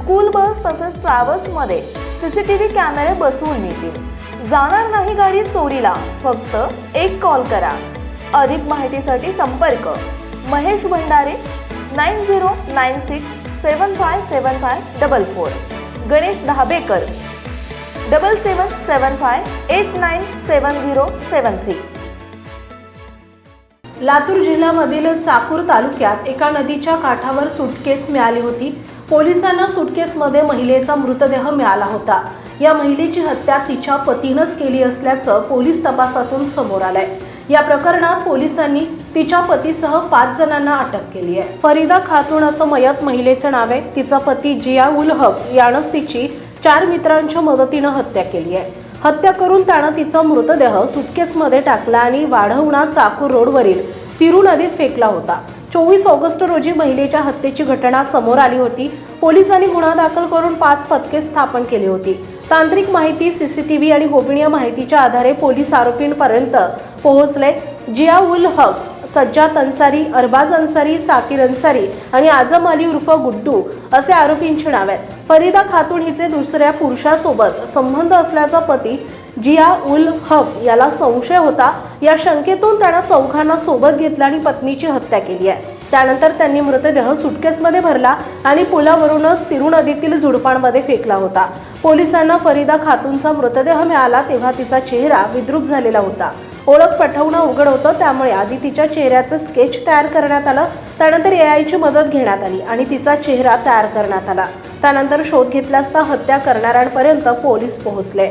School bus तसेच ट्रॅव्हल्समध्ये CCTV कॅमेरे बसवून मिळतील जाणार नाही गाडी चोरीला फक्त एक कॉल करा. अधिक माहितीसाठी संपर्क. Mahesh Bhandare nine zero nine six seven five seven five double four. Ganesh Dhabekar double seven seven five eight nine seven zero seven three. Latur जिल्ह्यामधील चाकूर तालुक्यात एका नदीच्या काठावर सुटकेस मिळाली होती. पोलिसांना सुटकेसमध्ये महिलेचा मृतदेह मिळाला होता. या महिलेची हत्या तिच्या पतीनंच केली असल्याचं पोलीस तपासातून समोर आलंय. या प्रकरणात पोलिसांनी तिच्या पतीसह पाच जणांना अटक केली आहे. फरीदा खातून असं मयत महिलेचं नाव आहे. तिचा पती जिया उल हक यानंच तिची चार मित्रांच्या मदतीनं हत्या केली आहे. हत्या करून त्यानं तिचा मृतदेह सुटकेसमध्ये टाकला आणि वाढवणा चाकूर रोडवरील तिरू नदीत फेकला होता. चोवीस ऑगस्ट रोजी महिलेच्या हत्येची घटना समोर आली होती. पोलिसांनी गुन्हा दाखल करून पाच पथके स्थापन केली होती. तांत्रिक माहिती सीसीटीव्ही आणि गोपनीय माहितीच्या आधारे पोलीस आरोपींपर्यंत पोहोचले. जिया उल हक सज्जाद अन्सारी अरबाज अन्सारी साकीर अन्सारी आणि आझम अली उर्फ गुड्डू असे आरोपींची नाव आहेत. फरीदा खातून हिचे दुसऱ्या पुरुषासोबत संबंध असल्याचा पती जिया उल हक याला संशय होता. या शंकेतून त्यानं चौघांना सोबत घेतलं आणि पत्नीची हत्या केली आहे. त्यानंतर त्यांनी मृतदेह सुटकेसमध्ये भरला आणि पुलावरूनच तिरू नदीतील झुडपांमध्ये फेकला होता. पोलिसांना फरीदा खातूनचा मृतदेह मिळाला तेव्हा तिचा चेहरा विद्रूप झालेला होता. ओळख पटवणं अवघड होतं त्यामुळे आधी तिच्या चेहऱ्याचं स्केच तयार करण्यात आलं त्यानंतर ए आयची मदत घेण्यात आली आणि तिचा चेहरा तयार करण्यात आला. त्यानंतर शोध घेतला असता हत्या करणाऱ्यांपर्यंत पोलीस पोहोचले.